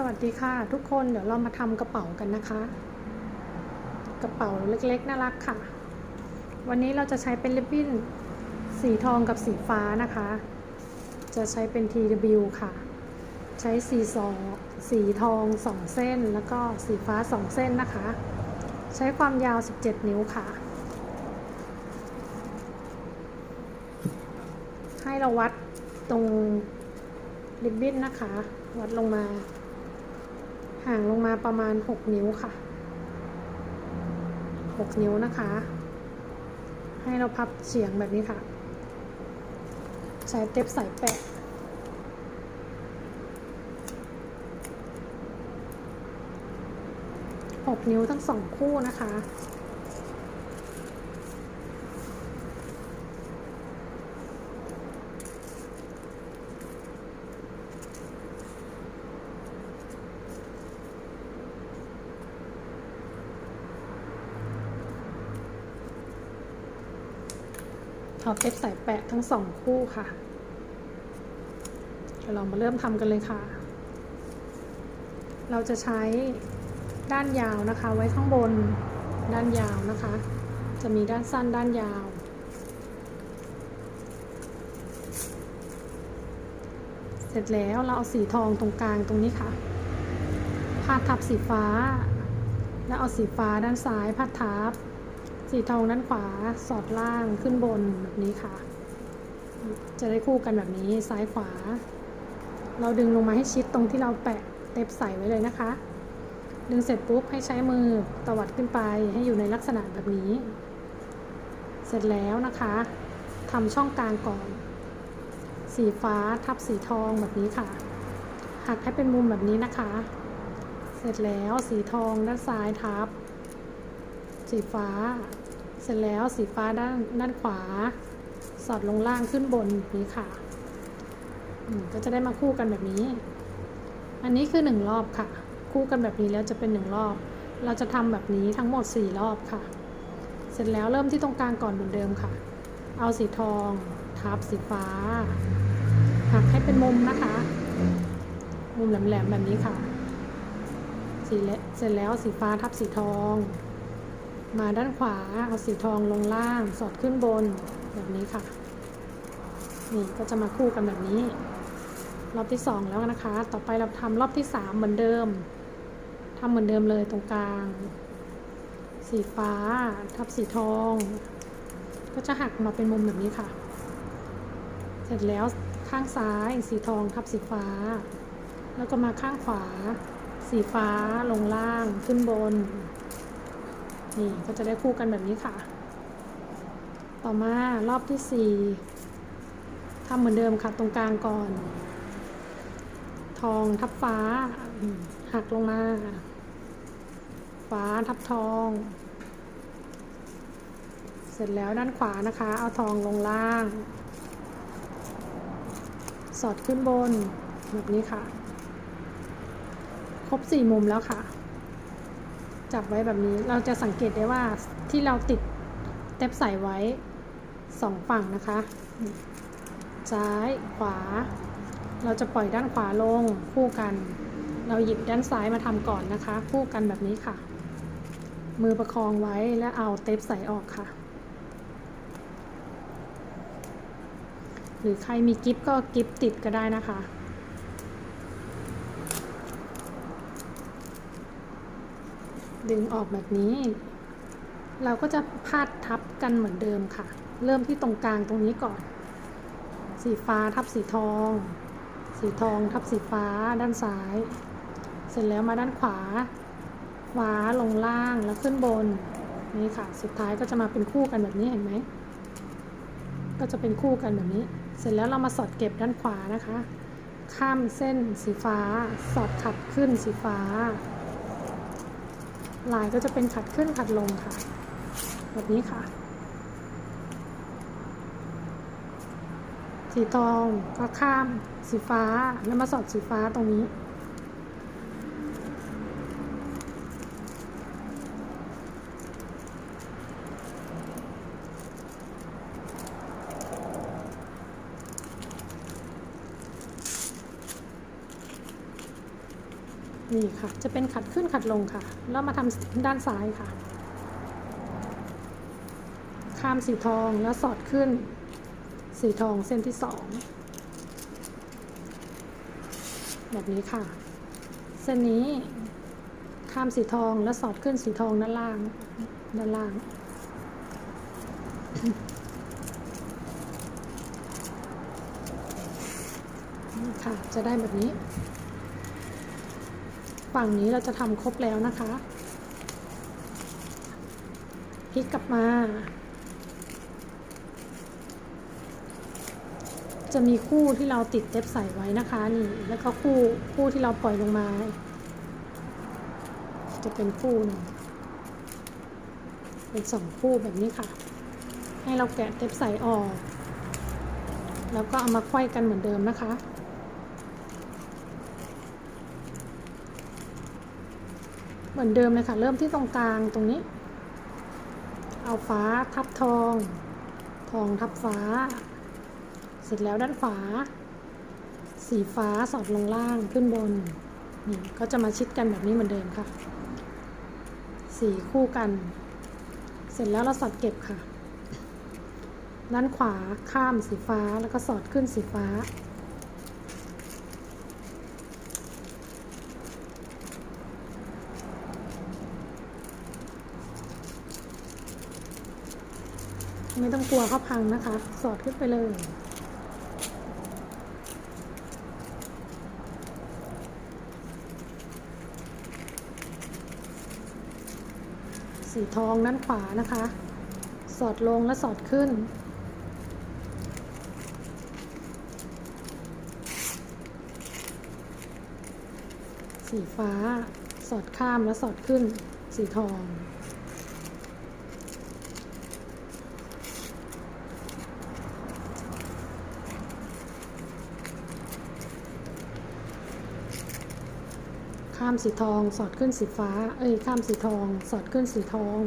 สวัสดีค่ะ ทุกคนเดี๋ยวเรามาทำกระเป๋ากันนะคะ กระเป๋าเล็กๆน่ารักค่ะ วันนี้เราจะใช้เป็นริบบิ้นสีทองกับสีฟ้านะคะ จะใช้เป็น TW ค่ะ ใช้สีสองสีทอง2เส้น แล้วก็สีฟ้า2เส้นนะคะ ใช้ความยาว 17 นิ้วค่ะ ให้เราวัดตรงริบบิ้นนะคะ วัดลงมา ห่างลงมาประมาณ 6 นิ้วค่ะ 6 นิ้วนะคะ ให้เราพับเฉียงแบบนี้ค่ะ ใช้เต็บสายแปะ6นิ้วทั้งสองคู่นะคะ เอาเทปสายแปะทั้งสองคู่ค่ะเดี๋ยวเรามาเริ่มทำกันเลยค่ะ เราจะใช้ด้านยาวนะคะ ไว้ข้างบนด้านยาวนะคะ จะมีด้านสั้นด้านยาว เสร็จแล้วเราเอาสีทองตรงกลางตรงนี้ค่ะพาดทับสีฟ้า แล้วเอาสีฟ้าด้านซ้ายพาดทับ สีทองด้านขวาสอดล่างขึ้นบนแบบนี้ค่ะ จะได้คู่กันแบบนี้ซ้ายขวา เราดึงลงมาให้ชิดตรงที่เราแปะเต็บใส่ไว้เลยนะคะ ดึงเสร็จปุ๊บให้ใช้มือตวัดขึ้นไปให้อยู่ในลักษณะแบบนี้ เสร็จแล้วนะคะทำช่องกลางก่อน สีฟ้าทับสีทองแบบนี้ค่ะ หักให้เป็นมุมแบบนี้นะคะ เสร็จแล้วสีทองด้านซ้ายทับ สีฟ้า เสร็จแล้วสีฟ้าด้านด้านขวา สอดลงล่างขึ้นบนแบบนี้ค่ะก็จะได้มาคู่กันแบบนี้ อันนี้คือหนึ่งรอบค่ะ คู่กันแบบนี้แล้วจะเป็นหนึ่งรอบ เราจะทำแบบนี้ทั้งหมดสี่รอบค่ะ เสร็จแล้วเริ่มที่ตรงกลางก่อนเหมือนเดิมค่ะ เอาสีทอง ทับสีฟ้า หักให้เป็นมุมนะคะ มุมแหลมๆแบบนี้ค่ะ สีเละเสร็จแล้วสีฟ้าทับสีทอง มาด้านขวาเอาสีทองลงล่าง สอดขึ้นบนแบบนี้ค่ะ นี่ก็จะมาคู่กันแบบนี้ รอบที่สองแล้วนะคะ ต่อไปเราทำรอบที่สามเหมือนเดิมทำเหมือนเดิมเลยตรงกลาง สีฟ้า ทับสีทอง ก็จะหักมาเป็นมุมแบบนี้ค่ะ เสร็จแล้วข้างซ้ายสีทองทับสีฟ้า แล้วก็มาข้างขวา สีฟ้าลงล่างขึ้นบน นี่ก็จะได้คู่กันแบบนี้ค่ะ ต่อมารอบที่สี่ทำเหมือนเดิมค่ะตรงกลางก่อน ทองทับฟ้า หักลงมา ฟ้าทับทอง เสร็จแล้วด้านขวานะคะ เอาทองลงล่าง สอดขึ้นบนแบบนี้ค่ะ ครบสี่มุมแล้วค่ะ จับไว้แบบนี้ เราจะสังเกตได้ว่าที่เราติดเต็บใส่ไว้สองฝั่งนะคะ ซ้ายขวา เราจะปล่อยด้านขวาลงคู่กัน เราหยิบด้านซ้ายมาทำก่อนนะคะ คู่กันแบบนี้ค่ะ มือประคองไว้และเอาเต็บใส่ออกค่ะ หรือใครมีกิฟก็กิฟติดก็ได้นะคะ ดึงออกแบบนี้ เราก็จะพาดทับกันเหมือนเดิมค่ะ เริ่มที่ตรงกลางตรงนี้ก่อน สีฟ้าทับสีทอง สีทองทับสีฟ้าด้านซ้าย เสร็จแล้วมาด้านขวาขวาลงล่างแล้วขึ้นบนนี่ค่ะ สุดท้ายก็จะมาเป็นคู่กันแบบนี้เห็นไหม ก็จะเป็นคู่กันแบบนี้ เสร็จแล้วเรามาสอดเก็บด้านขวานะคะ ข้ามเส้นสีฟ้า สอดขัดขึ้นสีฟ้า ลายก็จะเป็นขัดขึ้นขัดลงค่ะ แบบนี้ค่ะ สีทองก็ข้ามสีฟ้าแล้วมาสอดสีฟ้าตรงนี้ นี่ค่ะ จะเป็นขัดขึ้นขัดลงค่ะ แล้วมาทำด้านซ้ายค่ะ ข้ามสีทองแล้วสอดขึ้น สีทองเส้นที่สองแบบนี้ค่ะ เส้นนี้ข้ามสีทองแล้วสอดขึ้นสีทองด้านล่าง ด้านล่าง ค่ะ จะได้แบบนี้ ฝั่งนี้เราจะทำครบแล้วนะคะพลิกกลับมา จะมีคู่ที่เราติดเล็บใส่ไว้นะคะนี่แล้วก็คู่คู่ที่เราปล่อยลงมา จะเป็นคู่หนึ่งเป็นสองคู่แบบนี้ค่ะ ให้เราแกะเล็บใส่ออก แล้วก็เอามาไขว้กันเหมือนเดิมนะคะ เหมือนเดิมเลยค่ะ เริ่มที่ตรงกลางตรงนี้ เอาฟ้าทับทอง ทองทับฟ้า เสร็จแล้วด้านฝา สีฟ้าสอดลงล่างขึ้นบน นี่ก็จะมาชิดกันแบบนี้เหมือนเดิมค่ะ สีคู่กัน เสร็จแล้วเราสอดเก็บค่ะ ด้านขวาข้ามสีฟ้าแล้วก็สอดขึ้นสีฟ้า ไม่ต้องกลัวเขาพังนะคะ สอดขึ้นไปเลย สีทองด้านขวานะคะ สอดลงและสอดขึ้น สีฟ้า สอดข้ามและสอดขึ้น สีทอง ข้ามสีทอง สอดขึ้นสีฟ้า เอ้ย ข้ามสีทอง สอดขึ้นสีทอง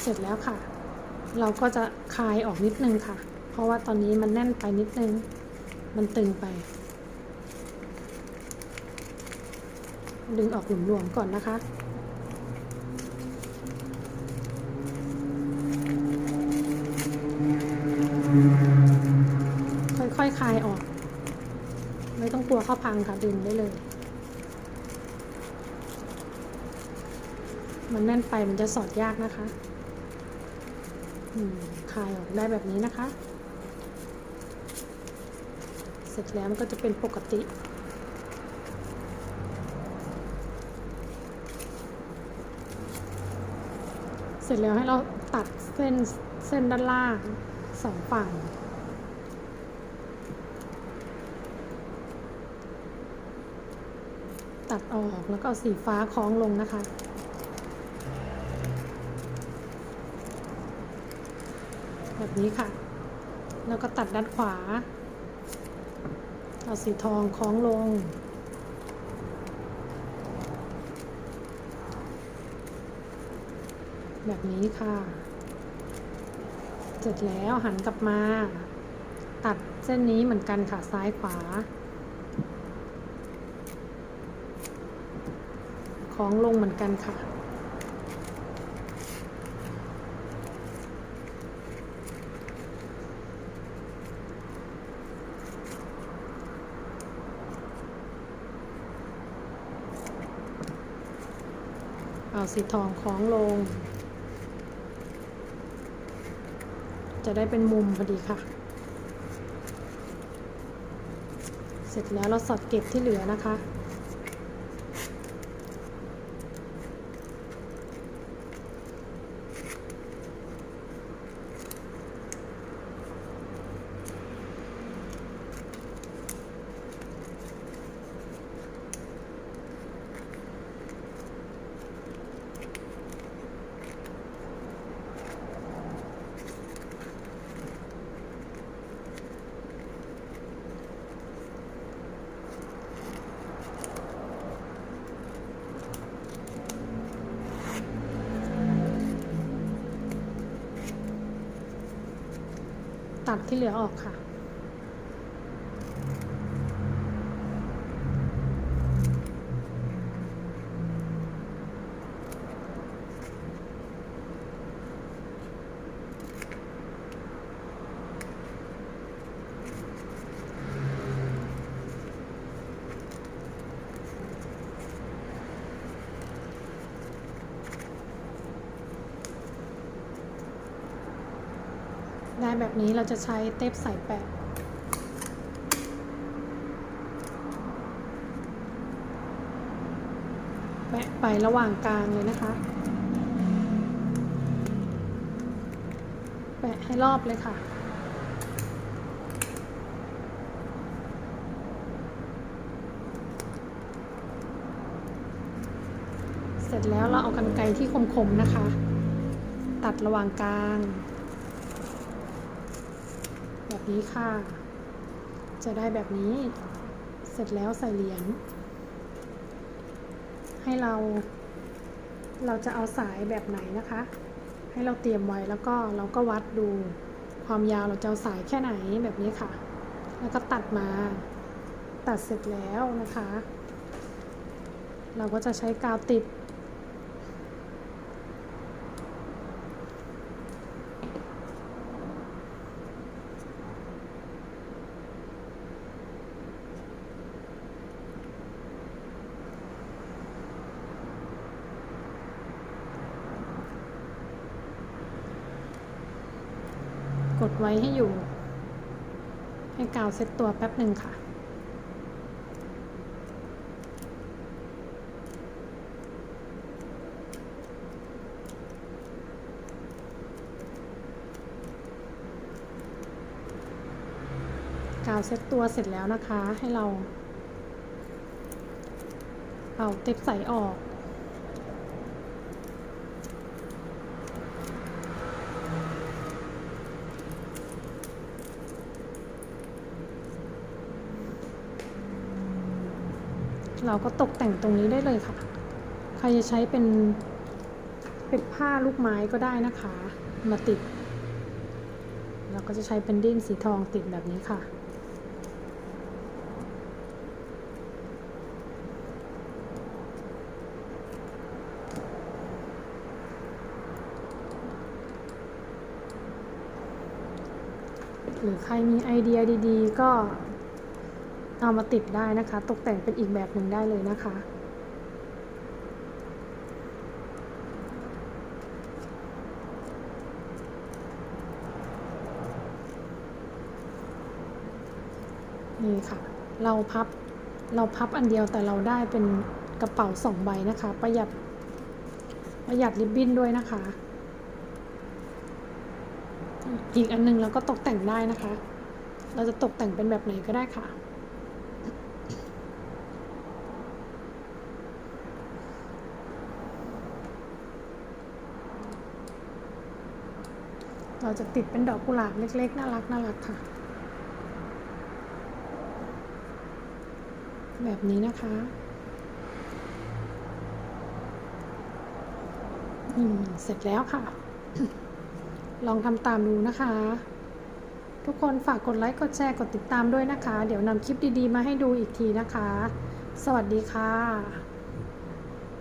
เสร็จแล้วค่ะ เราก็จะคลายออกนิดนึงค่ะ เพราะว่าตอนนี้มันแน่นไปนิดนึง มันตึงไป ดึงออกหลวมๆก่อนนะคะ ไม่ต้องกลัวข้าพังค่ะดึงได้เลย มันแน่นไปมันจะสอดยากนะคะคลายออกได้แบบนี้นะคะ เสร็จแล้วมันก็จะเป็นปกติเสร็จแล้วให้เราตัดเส้นเส้นด้านล่างสองฝั่ง ตัดออกแล้วก็เอาสีฟ้าคล้องลงนะคะ แบบนี้ค่ะ แล้วก็ตัดด้านขวา เอาสีทองคล้องลง แบบนี้ค่ะ เสร็จแล้วหันกลับมา ตัดเส้นนี้เหมือนกันค่ะซ้ายขวา คล้องลงเหมือนกันค่ะ เอาสีทองคล้องลง จะได้เป็นมุมพอดีค่ะ เสร็จแล้วเราสอดเก็บที่เหลือนะคะ ตัดที่เหลือออกค่ะ ได้แบบนี้เราจะใช้เทปใส่แปะแปะไประหว่างกลางเลยนะคะ แปะให้รอบเลยค่ะเสร็จแล้วเราเอากันไกรที่คมๆนะคะ ตัดระหว่างกลาง นี้ค่ะ จะได้แบบนี้ เสร็จแล้วใส่เหรียญ ให้เรา เราจะเอาสายแบบไหนนะคะ ให้เราเตรียมไว้แล้วก็เราก็วัดดูความยาวเราจะเอาสายแค่ไหนแบบนี้ค่ะ แล้วก็ตัดมา ตัดเสร็จแล้วนะคะ เราก็จะใช้กาวติด กดไว้ให้อยู่ ให้กาวเซ็ตตัวแป๊บหนึ่งค่ะ กาวเซ็ตตัวเสร็จแล้วนะคะ ให้เราเอาเทปใสออก เราก็ตกแต่งตรงนี้ได้เลยค่ะ ใครจะใช้เป็นเป็นผ้าลูกไม้ก็ได้นะคะ มาติด เราก็จะใช้เป็นดิ้นสีทองติดแบบนี้ค่ะหรือใครมีไอเดียดี ๆ ก็ เอามาติดได้นะคะ ตกแต่งเป็นอีกแบบหนึ่งได้เลยนะคะ นี่ค่ะ เราพับเราพับอันเดียวแต่เราได้เป็นกระเป๋าสองใบนะคะ ประหยัดประหยัดริบบิ้นด้วยนะคะ อีกอันหนึงเราก็ตกแต่งได้นะคะ เราจะตกแต่งเป็นแบบไหนก็ได้ค่ะ เราจะติดเป็นดอกกุหลาบเล็กๆ น่ารักน่ารักค่ะ แบบนี้นะคะอืมเสร็จแล้วค่ะ ลองทำตามดูนะคะ ทุกคนฝากกดไลค์กดแชร์กดติดตามด้วยนะคะ เดี๋ยวนำคลิปดีๆ มาให้ดูอีกทีนะคะ สวัสดีค่ะ